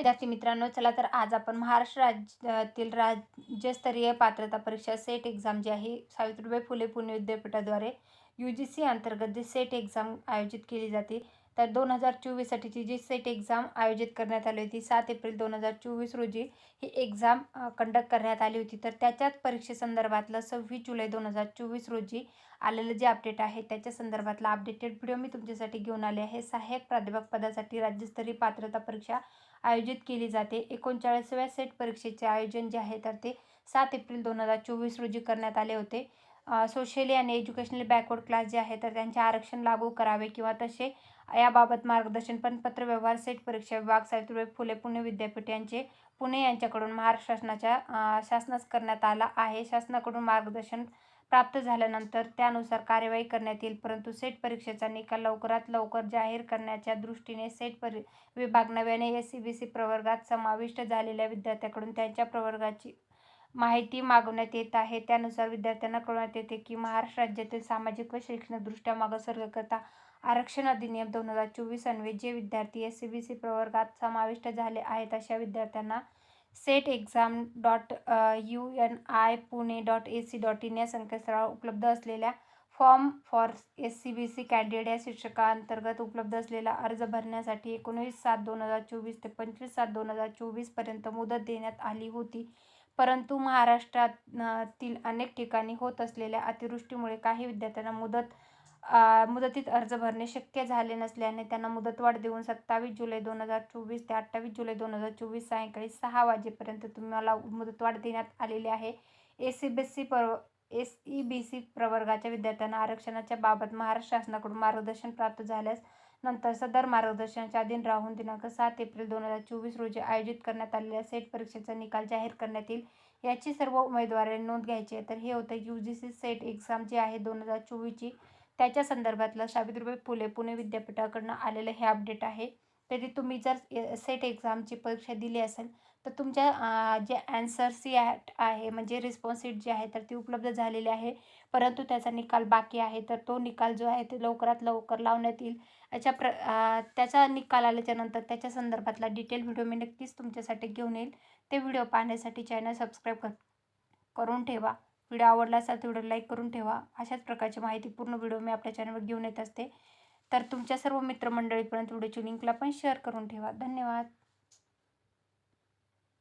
विद्यार्थी मित्रांनो चला तर आज आपण महाराष्ट्र राज्यातील राज्यस्तरीय पात्रता परीक्षा सेट एक्झाम जी आहे सावित्रीबाई फुले पुणे विद्यापीठाद्वारे यू जी सी अंतर्गत जी सेट एक्झाम आयोजित केली जाते. तर दोन हजार चोवीससाठीची जी सेट एक्झाम आयोजित करण्यात आली होती सात एप्रिल दोन हजार चोवीस रोजी ही एक्झाम कंडक्ट करण्यात आली होती. तर त्याच्याच परीक्षेसंदर्भातलं सव्वीस जुलै दोन हजार चोवीस रोजी आलेलं जे अपडेट आहे त्याच्या संदर्भातला अपडेटेड व्हिडिओ मी तुमच्यासाठी घेऊन आले आहे. सहाय्यक प्राध्यापक पदासाठी राज्यस्तरीय पात्रता परीक्षा आयोजित केली जाते. एकोणचाळीसव्या सेट परीक्षेचे आयोजन जे आहे तर ते सात एप्रिल दोन हजार चोवीस रोजी करण्यात आले होते. सोशली आणि एज्युकेशनली बॅकवर्ड क्लास जे आहे तर त्यांचे आरक्षण लागू करावे किंवा तसे याबाबत मार्गदर्शन पण पत्र व्यवहार सेट परीक्षा विभाग सावित्रीबाई फुले पुणे विद्यापीठ यांचे पुणे यांच्याकडून महाराष्ट्र शासनाच्या शासनास करण्यात आला आहे. शासनाकडून मार्गदर्शन प्राप्त झाल्यानंतर त्यानुसार कार्यवाही करण्यात येईल. परंतु सेट परीक्षेचा निकाल लवकरात लवकर जाहीर करण्याच्या दृष्टीने सेट परी विभाग नव्याने एस सी बी सी प्रवर्गात समाविष्ट झालेल्या विद्यार्थ्याकडून त्यांच्या प्रवर्गाची माहिती मागवण्यात येत आहे. त्यानुसार विद्यार्थ्यांना कळवण्यात येते की महाराष्ट्र राज्यातील सामाजिक व शैक्षणिकदृष्ट्या मागासवर्गकरता आरक्षण अधिनियम दोन हजार चोवीस अन्वये जे विद्यार्थी एस सी बी सी प्रवर्गात समाविष्ट झाले आहेत अशा विद्यार्थ्यांना SET exam dot U N I Pune dot A C dot in या संकेतस्थळावर उपलब्ध असलेल्या form for S C B C candidate या शीर्षकाअंतर्गत उपलब्ध असलेला अर्ज भरण्यासाठी एकोणवीस सात दोन हजार चोवीस ते पंचवीस सात दोन हजार चोवीसपर्यंत मुदत देण्यात आली होती. परंतु महाराष्ट्रातील अनेक ठिकाणी होत असलेल्या अतिवृष्टीमुळे काही विद्यार्थ्यांना मुदत मुदतीत अर्ज भरणे शक्य झाले नसल्याने त्यांना मुदतवाढ देऊन सत्तावीस जुलै दोन हजार चोवीस ते अठ्ठावीस जुलै दोन हजार चोवीस सायंकाळी सहा वाजेपर्यंत तुम्हाला मुदतवाढ देण्यात आलेली आहे. ए सी बी सी पर एस ई बी सी प्रवर्गाच्या विद्यार्थ्यांना आरक्षणाच्या बाबत महाराष्ट्र शासनाकडून मार्गदर्शन प्राप्त झाल्यास नंतर सदर मार्गदर्शनाच्या अधीन राहून दिनांक सात एप्रिल दोन हजार चोवीस रोजी आयोजित करण्यात आलेल्या सेट परीक्षेचा निकाल जाहीर करण्यात येईल. याची सर्व उमेदवारांनी नोंद घ्यायची आहे. तर हे होतं U G C SET exam जी आहे दोन हजार चोवीसची. त्याच्या संदर्भातलं सावित्रीबाई फुले पुणे विद्यापीठाकडनं आलेलं हे अपडेट आहे. तरी तुम्ही जर सेट एक्झामची परीक्षा दिली असेल तर तुमच्या जे ॲन्सर सी ॲट आहे म्हणजे रिस्पॉन्स सीट जी आहे तर ती उपलब्ध झालेली आहे. परंतु त्याचा निकाल बाकी आहे तर तो निकाल जो आहे ते लवकरात लवकर लावण्यात येईल. याच्या प्र त्याचा निकाल आल्याच्यानंतर त्याच्या संदर्भातला डिटेल व्हिडिओ मी नक्कीच तुमच्यासाठी घेऊन येईल. ते व्हिडिओ पाहण्यासाठी चॅनल सबस्क्राईब कर करून ठेवा. व्हिडिओ आवडला असेल तर व्हिडिओ लाईक करून ठेवा. अशाच प्रकारची माहिती पूर्ण व्हिडिओ मी आपल्या चॅनलवर घेऊन येत असते. तर तुमच्या सर्व मित्रमंडळीपर्यंत व्हिडिओची लिंकला पण शेअर करून ठेवा. धन्यवाद.